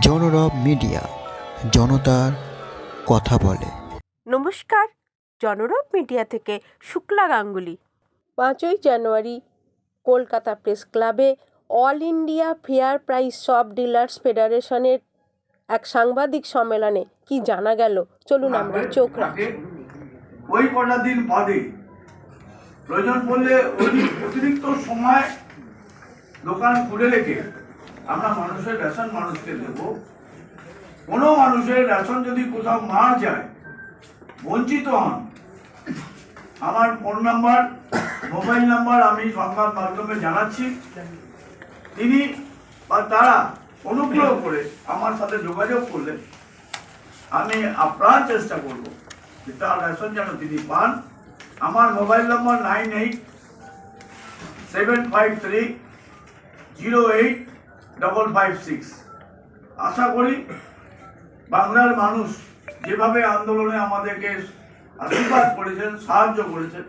জনরব media জনতার কথা বলে। নমস্কার জনরব মিডিয়া থেকে শুক্লা গাঙ্গুলি। পাঁচই জানুয়ারি কলকাতা প্রেস ক্লাবে অল ইন্ডিয়া ফেয়ার প্রাইস সব ডিলার্স ফেডারেশনের এক সাংবাদিক সম্মেলনে কি জানা গেল? চলুন আমরা চোখ রাখি। ওই কটা দিন বাদে প্রয়োজন পড়লে অতি- অতিরিক্ত সময় দোকান খুলে রেখে আমরা মানুষের রেশন মানুষকে দেব। কোনো মানুষের রেশন যদি কোথাও মার যায়, বঞ্চিত হন। আমার ফোন নাম্বার, মোবাইল নাম্বার আমি সংবাদ মাধ্যমে জানাচ্ছি। তিনি বা তারা অনুগ্রহ করে আমার সাথে যোগাযোগ করলে আমি আপ্রাণ চেষ্টা করব যে তার রেশন যেন তিনি পান। আমার mobile number nine eight seven five three zero eight double five six আশা করি বাংলার মানুষ যেভাবে আন্দোলনে আমাদেরকে আশীর্বাদ করেছেন, সাহায্য করেছেন,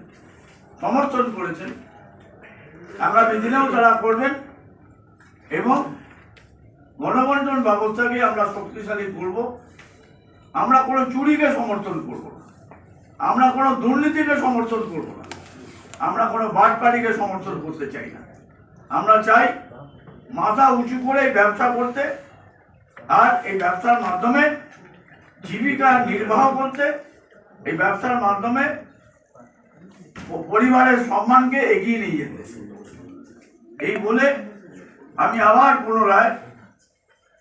সমর্থন করেছেন আগামী দিনেও তারা করবেন এবং গণবন্টন ব্যবস্থাকে আমরা শক্তিশালী করব। আমরা কোনো চুরিকে সমর্থন করব না। আমরা কোনো দুর্নীতিকে সমর্থন করব না। আমরা কোনো বাটপাড়িকে সমর্থন করতে চাই না। আমরা চাই মাথা উঁচু করে ব্যবসা করতে আর এই ব্যবসার মাধ্যমে জীবিকা নির্বাহ করতে, এই ব্যবসার মাধ্যমে পরিবারের সম্মানকে এগিয়ে নিয়ে যেতে। এই বলে আমি আবার পুনরায়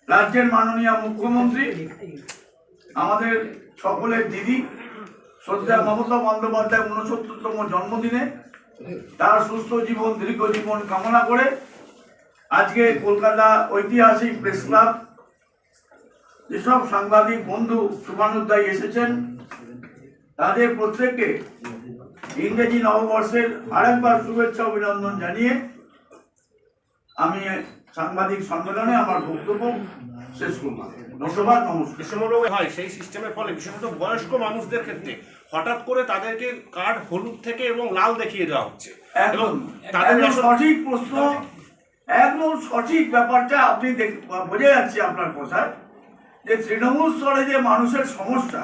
রাজ্যের মাননীয় মুখ্যমন্ত্রী, আমাদের সকলের দিদি, শ্রদ্ধা মমতা বন্দ্যোপাধ্যায় উনসত্তরতম জন্মদিনে তার সুস্থ জীবন, দীর্ঘ জীবন কামনা করে আজকে কলকাতা ঐতিহাসিক প্রেস ক্লাব যেসব সাংবাদিক বন্ধু শুভানুদ্দায় এসেছেন তাদের প্রত্যেককে ইংরেজি নববর্ষের আরেকবার শুভেচ্ছা অভিনন্দন জানিয়ে আমি সাংবাদিক সম্মেলনে আমার বক্তব্য শেষ করলাম। ধন্যবাদ নমস্কার। হয় সেই সিস্টেমের ফলে বিশেষত বয়স্ক মানুষদের ক্ষেত্রে হঠাৎ করে তাদেরকে কার্ড হলুদ থেকে এবং লাল দেখিয়ে দেওয়া হচ্ছে। এবং তাদের সঠিক প্রশ্ন একদম সঠিক ব্যাপারটা আপনি বোঝা যাচ্ছে আপনার কথায় যে তৃণমূল স্তরে যে মানুষের সমস্যা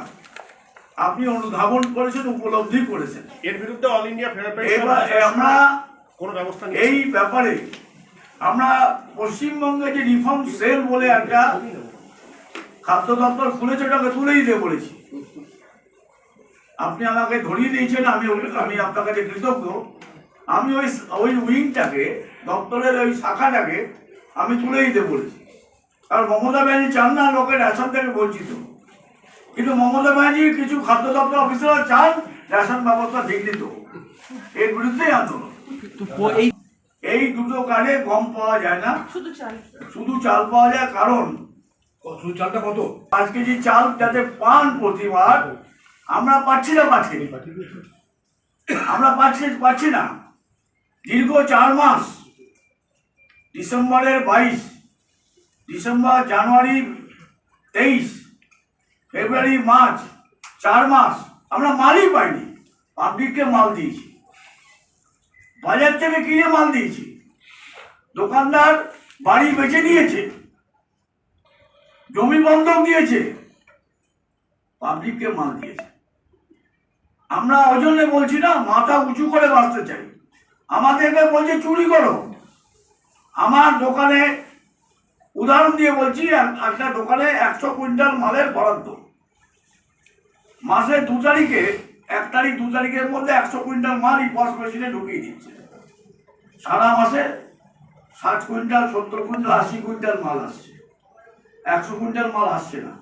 আপনি অনুধাবন করেছেন উপলব্ধি করেছেন। এর বিরুদ্ধে অল ইন্ডিয়া আমরা কোনো ব্যবস্থা এই ব্যাপারে আমরা পশ্চিমবঙ্গে যে রিফর্ম সেল বলে একটা খাদ্য দপ্তর খুলেছে ওটাকে তুলে দিতে বলেছি। আপনি আমাকে ধরিয়ে দিয়েছেন আমি আমি আপনার কাছে কৃতজ্ঞ আমি ওই ওই উইংটাকে দপ্তরের ওই শাখাটাকে আমি তুলে দিতে বলেছি। কারণ মমতা ব্যানার্জি চান না লোকের রেশন থেকে বঞ্চিত কিন্তু মমতা ব্যানার্জির কিছু খাদ্য দপ্তর অফিসাররা চান রেশন ব্যবস্থা বিঘ্নিত। এর বিরুদ্ধেই আন্দোলন। এই দুটো কার্ডে গম পাওয়া যায় না। শুধু চাল। পাওয়া যায় কারণ শুধু চালটা কত? পাঁচ কেজি চাল যাতে পান প্রতিবার আমরা পাচ্ছি না পাচ্ছি আমরা পাচ্ছি পাচ্ছি না। দীর্ঘ চার মাস, ডিসেম্বরের বাইশ, ডিসেম্বর, জানুয়ারি তেইশ, ফেব্রুয়ারি, মার্চ, চার মাস, আমরা মালই পাইনি, পাবলিককে মাল দিয়েছি। বাজার থেকে কিনে মাল দিয়েছি। দোকানদার বাড়ি বেচে দিয়েছে জমি বন্ধক দিয়েছে। পাবলিককে মাল দিয়েছে। আমরা ওজনে বলছি না, মাথা উঁচু করে বাঁচতে চাই। আমাদেরকে বলছে চুরি করো। আমার দোকানে উদাহরণ দিয়ে বলছি একটা দোকানে একশো কুইন্টাল মালের বরাদ্দ। মাসের দু তারিখে, এক তারিখ দু তারিখের মধ্যে একশো কুইন্টাল মাল এই পস মেশিনে ঢুকিয়ে দিচ্ছে। সারা মাসে ষাট কুইন্টাল, সত্তর কুইন্টাল, আশি কুইন্টাল মাল আসছে। একশো কুইন্টাল মাল আসছে না।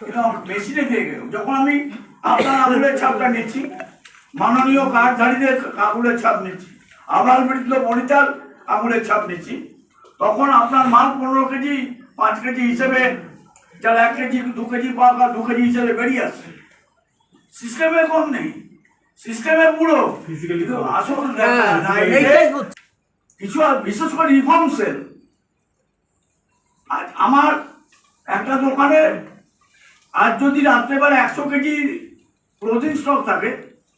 এটা মেশিনে দিয়ে গেল। যখন আমি আপনার আঙুলের ছাপটা নিচ্ছি, মাননীয় কার্ডধারীদের আঙুলের ছাপ নিচ্ছি আবার বৃদ্ধ বনিতার আঙুলের ছাপ নিচ্ছি। তখন আপনার মাল পনেরো কেজি পাঁচ কেজি হিসেবে যারা এক কেজি দু কেজি পাক আর দু কেজি হিসেবে বেরিয়ে আসছে। সিস্টেমে কম নেই। সিস্টেমে পুরো। আসল না, এতে কিছু আর বিশেষ করে রিফর্ম সেল আজ আমার একটা দোকানে আজ যদি রাত্রেবেলা একশো কেজি ক্লোজিং স্টক থাকে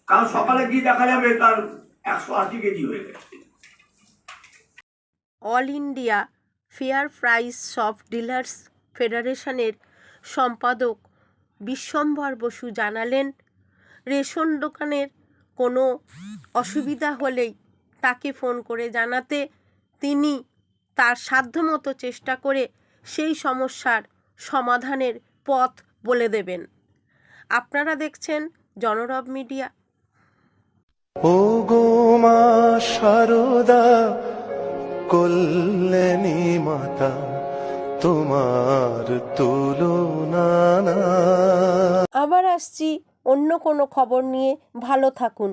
কাল সকালে গিয়ে দেখা যাবে তার একশো আশি কেজি হয়ে গেছে। অল ইন্ডিয়া ফেয়ার প্রাইস সব ডিলার্স ফেডারেশনের সম্পাদক বিশ্বম্ভর বসু জানালেন রেশন দোকানের কোনো অসুবিধা হলেই তাকে ফোন করে জানাতে তিনি তার সাধ্যমতো চেষ্টা করে সেই সমস্যার সমাধানের পথ বলে দেবেন। আপনারা দেখছেন জনরব মিডিয়া। ও গো মা সারদা কল্যাণী মাতা তোমার তুলনা আবার আসছি অন্য কোনো খবর নিয়ে। ভালো থাকুন।